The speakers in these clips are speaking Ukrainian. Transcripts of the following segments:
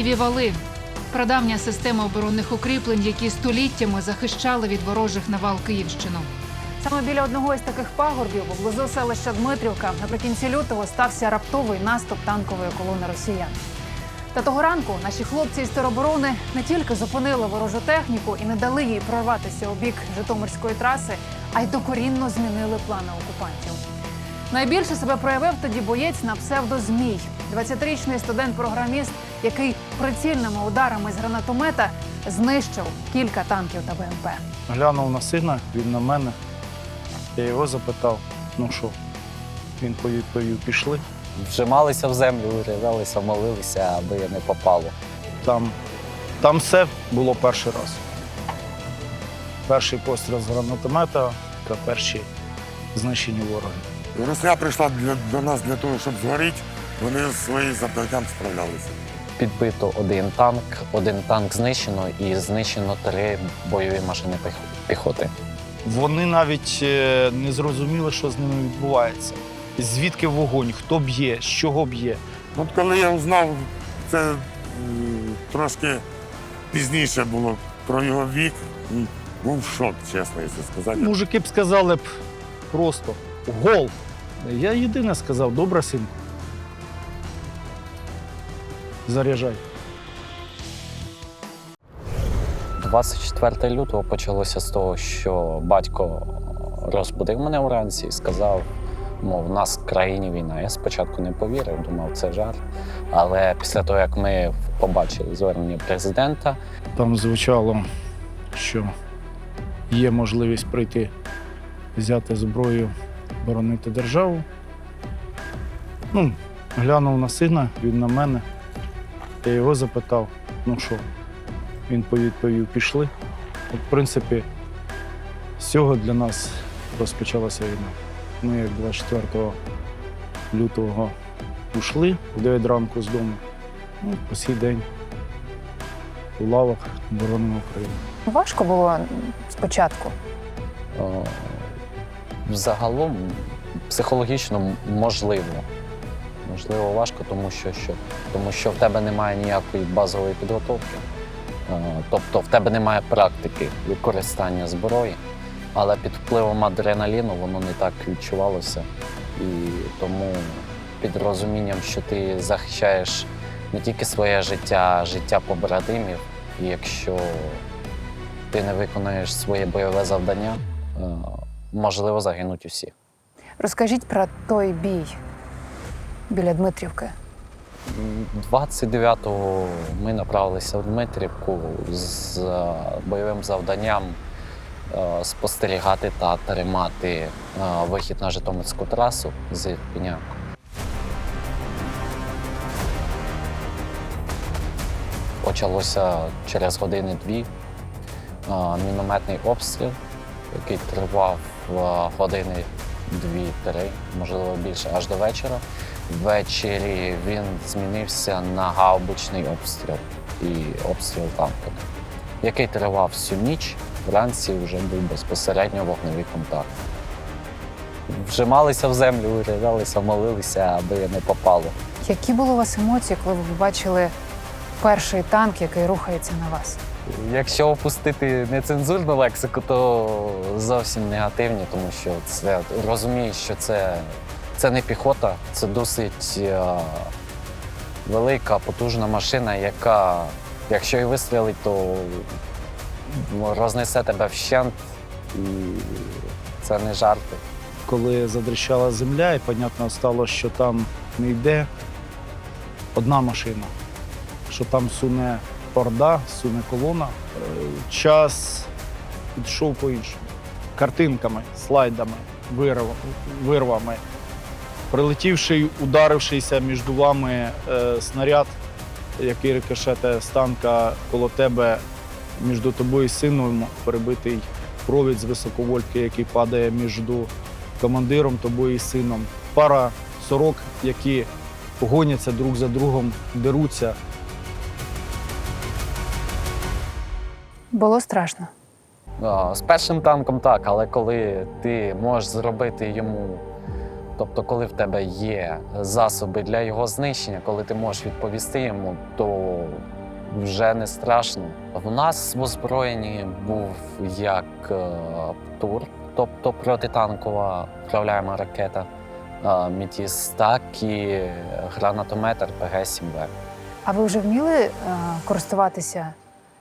Змієві вали прадавня система оборонних укріплень, які століттями захищали від ворожих навал Київщину. Саме біля одного із таких пагорбів поблизу селища Дмитрівка наприкінці лютого стався раптовий наступ танкової колони росіян. Та того ранку наші хлопці із тероборони не тільки зупинили ворожу техніку і не дали їй прорватися у бік Житомирської траси, а й докорінно змінили плани окупантів. Найбільше себе проявив тоді боєць на псевдо Змій, 20-річний студент-програміст, який прицільними ударами з гранатомета знищив кілька танків та БМП. Глянув на сина, він на мене. Я його запитав, ну що? Він відповів, пішли. Вжималися в землю, виривалися, молилися, аби не попало. Там, там все було перший раз. Перший постріл з гранатомета та перші знищені вороги. Росія прийшла для, до нас для того, щоб згоріти. Вони своїм завданням справлялися. Підбито один танк, один танк знищено і знищено три бойові машини піхоти. Вони навіть е, не зрозуміли, що з ними відбувається. Звідки вогонь, хто б'є, з чого б'є. От коли я узнав, це трошки пізніше було про його вік, був шок, чесно, якщо сказати. Мужики б сказали б просто гол. Я єдине сказав, добре, синку. Заряджай. 24 лютого почалося з того, що батько розбудив мене вранці і сказав, мов, в нас в країні війна. Я спочатку не повірив, думав, це жарт. Але після того, як ми побачили звернення президента, Там звучало, що є можливість прийти, взяти зброю, боронити державу. Ну, глянув на сина, він на мене. Я його запитав, ну що, він відповів, пішли. От, в принципі, з цього для нас розпочалася війна. Ми як 24 лютого ушли в 9 ранку з дому. Ну, по сій день у лавах боронимо Україну. Важко було спочатку. О, Загалом психологічно можливо. Можливо, важко, тому що, що, тому що в тебе немає ніякої базової підготовки. Е, Тобто в тебе немає практики використання зброї, але під впливом адреналіну воно не так відчувалося. І тому під розумінням, що ти захищаєш не тільки своє життя, а життя побратимів, і якщо ти не виконаєш своє бойове завдання, е, можливо, загинуть усі. Розкажіть про той бій біля Дмитрівки. 29-го ми направилися в Дмитрівку з е, бойовим завданням е, спостерігати та тримати е, вихід на Житомирську трасу з Ірпеня. Почалося через години-дві мінометний обстріл, який тривав години дві-три, можливо більше, аж до вечора. Ввечері він змінився на гаубичний обстріл і обстріл танком, який тривав всю ніч. Вранці вже був безпосередньо вогневий контакт. Вжималися в землю, виривалися, молилися, аби не попало. Які були у вас емоції, коли ви побачили перший танк, який рухається на вас? Якщо опустити нецензурну лексику, то зовсім негативні, тому що це розумієш, що це, це не піхота, це досить е, велика, потужна машина, яка, якщо і вистрілить, то рознесе тебе вщент, і це не жарти. Коли задрищала земля, і понятно стало, що там не йде одна машина, що там суне орда, суне колона. Е, Час підійшов по-іншому. Картинками, слайдами, вирвами. Прилетівши, й ударившися між вами е, снаряд, який рикошетає з танка коло тебе, між тобою і сином перебитий провід з високовольтки, який падає між командиром, тобою і сином. Пара сорок, які гоняться друг за другом, деруться. Було страшно. З першим танком так, але коли ти можеш зробити йому Тобто, коли в тебе є засоби для його знищення, коли ти можеш відповісти йому, то вже не страшно. В нас в озброєнні був як е, ПТУР, тобто протитанкова управляєма ракета е, Мітіс, так і гранатометр ПГ-7В. А ви вже вміли е, користуватися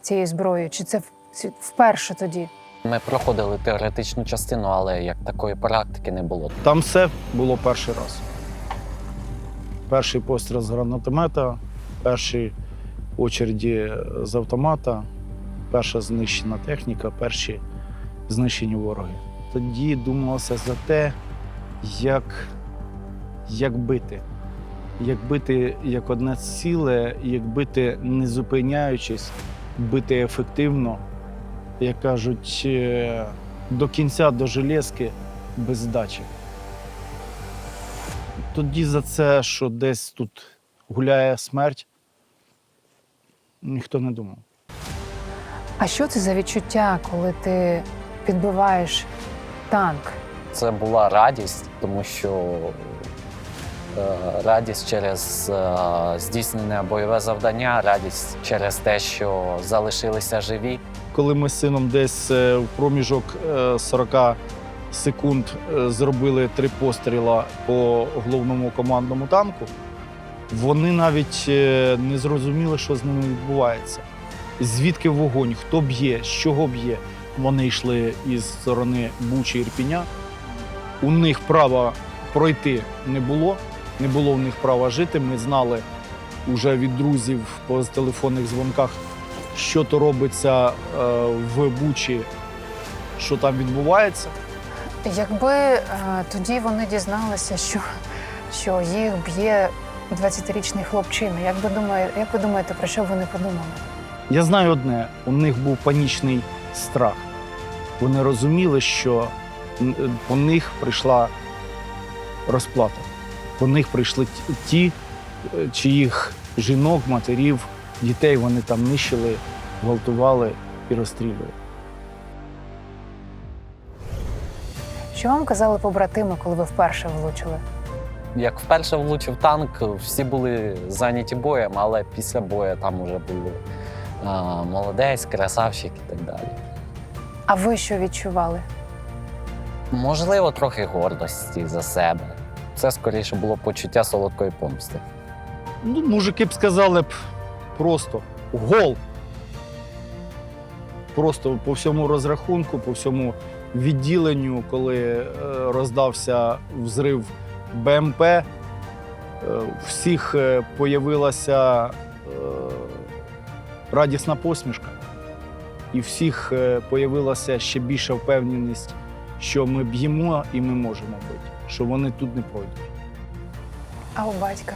цією зброєю? Чи це вперше тоді? Ми проходили теоретичну частину, але як такої практики не було. Там все було перший раз. Перший постріл з гранатомета, перші очереді з автомата, перша знищена техніка, перші знищені вороги. Тоді думалося за те, як, як бити. Як бити як одне ціле, як бити не зупиняючись, бити ефективно, як кажуть, е, до кінця до железки без здачі. Тоді за це, що десь тут гуляє смерть, ніхто не думав. А що це за відчуття, коли ти підбиваєш танк? Це була радість, тому що е, радість через е, здійснене бойове завдання, радість через те, що залишилися живі. Коли ми з сином десь е, в проміжок е, 40 секунд е, зробили три постріла по головному командному танку, вони навіть е, не зрозуміли, що з ними відбувається. Звідки вогонь, хто б'є, з чого б'є. Вони йшли із сторони Бучі Ірпіня. У них права пройти не було, не було в них права жити. Ми знали вже від друзів по телефонних дзвонках, що то робиться е, в Бучі, що там відбувається. Якби е, тоді вони дізналися, що, що їх б'є 20-річний хлопчина, як ви, думає, як ви думаєте, про що б вони подумали? Я знаю одне: у них був панічний страх. Вони розуміли, що е, по них прийшла розплата. По них прийшли ті- чиїх жінок, матерів, дітей вони там нищили, гвалтували і розстрілювали. Що вам казали побратими, коли ви вперше влучили? Як вперше влучив танк, всі були зайняті боєм, але після бою там вже були е, молодець, красавчик і так далі. А ви що відчували? Можливо, трохи гордості за себе. Це скоріше було почуття солодкої помсти. Ну, мужики б сказали б просто гол. Просто по всьому розрахунку, по всьому відділенню, коли е, роздався взрив БМП, е, всіх е, появилася радісна посмішка. І всіх появилася ще більша впевненість, що ми б'ємо і ми можемо бити, що вони тут не пройдуть. А у батька?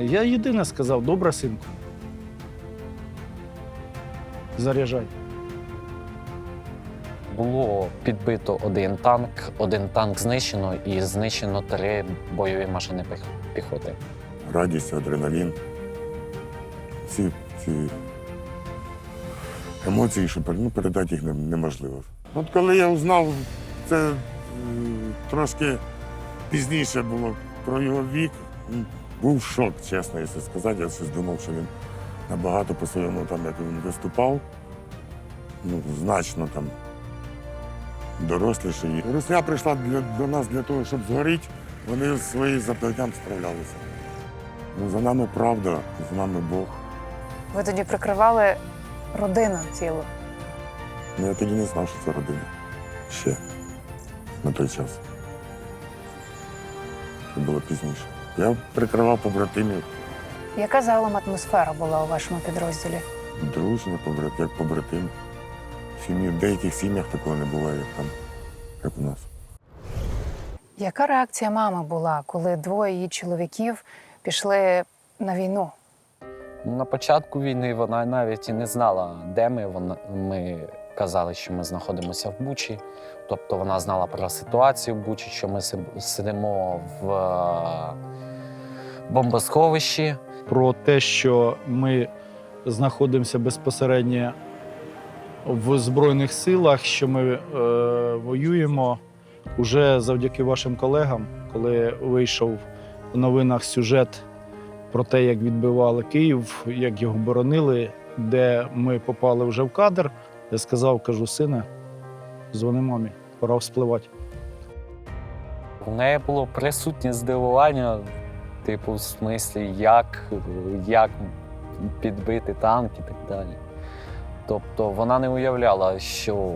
Я єдине сказав: добре, синку. Заряджай. Було підбито один танк, один танк знищено і знищено три бойові машини піхоти. радість, адреналін. Ці, ці емоції, що ну, передати їх неможливо. От коли я узнав, це е, трошки пізніше було про його вік, був шок, чесно, якщо сказати. Я щось думав, що він набагато по своєму, там, як він виступав, ну, значно там доросліший. Русня прийшла для, до нас для того, щоб згоріти, вони з своїм завданням справлялися. Ну, за нами правда, за нами Бог. Ви тоді прикривали родину цілу. Ну, я тоді не знав, що це родина. Ще на той час. Це було пізніше. Я прикривав побратимів, Яка загалом атмосфера була у вашому підрозділі? дружня, побрат, як побратим. В Сім'ї, в деяких сім'ях такого не буває, як там, як у нас. Яка реакція мами була, коли двоє її чоловіків пішли на війну? На початку війни вона навіть і не знала, де ми. Вона, ми казали, що ми знаходимося в Бучі. Тобто вона знала про ситуацію в Бучі, що ми сидимо в бомбосховищі. Про те, що ми знаходимося безпосередньо в Збройних силах, що ми е, воюємо уже завдяки вашим колегам, коли вийшов в новинах сюжет про те, як відбивали Київ, як його боронили, де ми попали вже в кадр. Я сказав, кажу, сине, дзвони мамі, пора вспливати. У неї було присутнє здивування, типу, в смислі, як, як підбити танк і так далі. Тобто вона не уявляла, що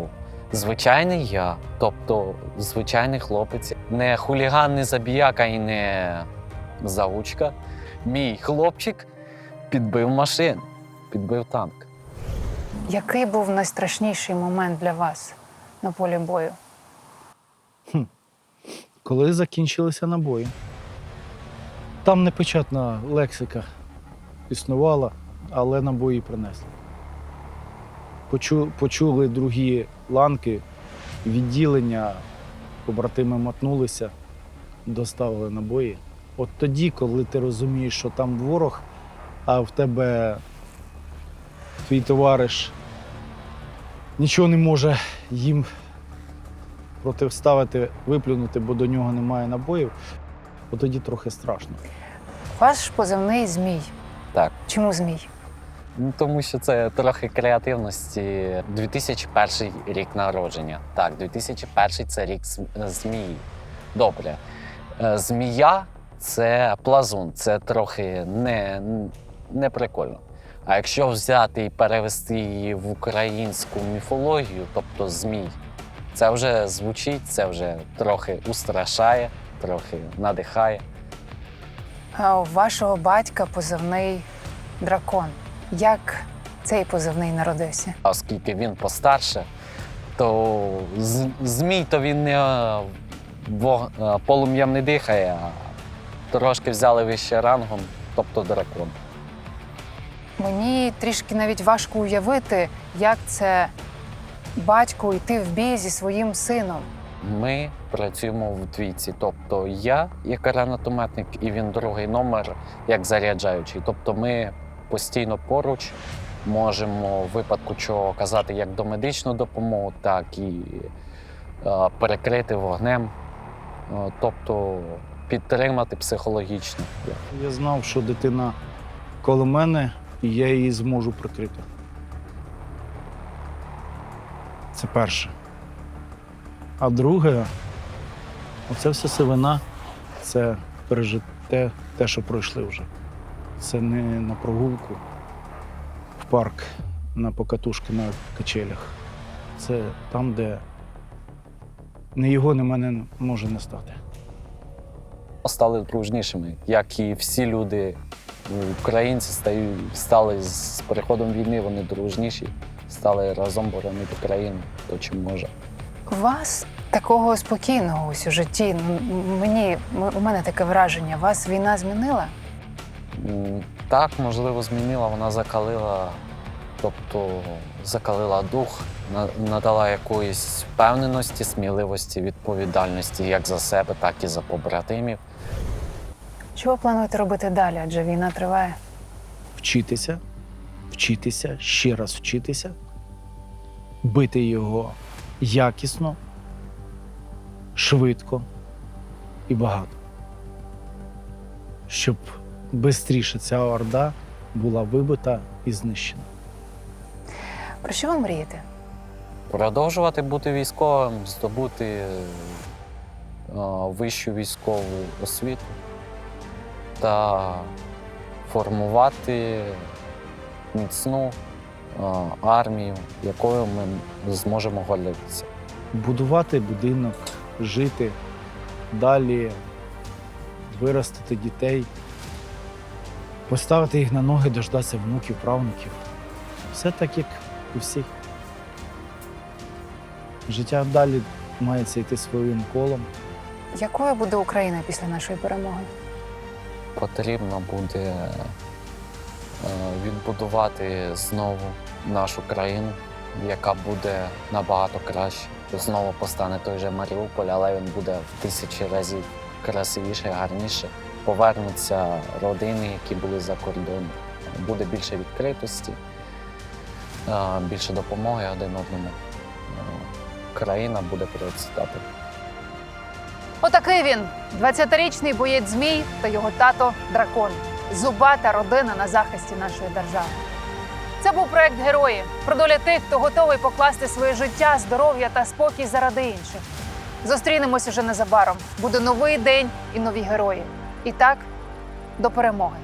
звичайний я, тобто звичайний хлопець, не хуліган, не забіяка і не заучка. Мій хлопчик підбив машину, підбив танк. Який був найстрашніший момент для вас на полі бою? Коли закінчилися набої. Там непечатна лексика існувала, але набої принесли. Почу, почули другі ланки, відділення, побратими мотнулися, доставили набої. От тоді, коли ти розумієш, що там ворог, а в тебе твій товариш нічого не може їм протиставити, виплюнути, бо до нього немає набоїв, от тоді трохи страшно. Ваш позивний змій. Так. Чому змій? Ну, тому що це трохи креативності. 2001 рік народження. Так, 2001 це рік змії. Добре. Е, Змія це плазун, це трохи не, не прикольно. А якщо взяти і перевести її в українську міфологію, тобто змій, це вже звучить, це вже трохи устрашає, трохи надихає. А у вашого батька позивний дракон. Як цей позивний народився? А оскільки він постарше, то з- змій то він не вог- е, полум'ям не дихає, а трошки взяли вище рангом, тобто дракон. Мені трішки навіть важко уявити, як це батько йти в бій зі своїм сином. Ми працюємо в двійці. Тобто я як гранатометник, і він другий номер як заряджаючий. Тобто ми постійно поруч можемо в випадку чого оказати як домедичну допомогу, так і е, перекрити вогнем, Е, тобто підтримати психологічно. Я знав, що дитина коло мене, і я її зможу прикрити. Це перше. А друге, оце все сивина, це пережите те, що пройшли вже. Це не на прогулку в парк, на покатушки на качелях. Це там, де не його, не мене може не стати. стали дружнішими, як і всі люди, українці стали з приходом війни, вони дружніші, стали разом боронити країну, то чим може. Вас такого спокійного у сюжеті. м- Мені у мене таке враження. Вас війна змінила? Так, можливо, змінила, вона закалила, тобто закалила дух, надала якоїсь впевненості, сміливості, відповідальності як за себе, так і за побратимів. Що ви плануєте робити далі? Адже війна триває. вчитися, вчитися, ще раз вчитися, бити його якісно, швидко і багато. Щоб швидше ця орда була вибита і знищена. Про що ви мрієте? Продовжувати бути військовим, здобути е, вищу військову освіту та формувати міцну армію, якою ми зможемо гордитися. Будувати будинок, жити далі, виростити дітей, поставити їх на ноги, дождатися внуків, правнуків. Все так, як у всіх. Життя далі має йти своїм колом. Якою буде Україна після нашої перемоги? Потрібно буде відбудувати знову нашу країну, яка буде набагато краще. Знову постане той же Маріуполь, але він буде в тисячі разів красивіше, гарніше. Повернуться родини, які були за кордоном. Буде більше відкритості. е, більше допомоги один одному. Е, Країна буде процвітати. Отакий він 20-річний боєць змій та його тато дракон. Зубата родина на захисті нашої держави. Це був проект Герої про долі тих, хто готовий покласти своє життя, здоров'я та спокій заради інших. Зустрінемось уже незабаром. Буде новий день і нові герої. І так, до перемоги.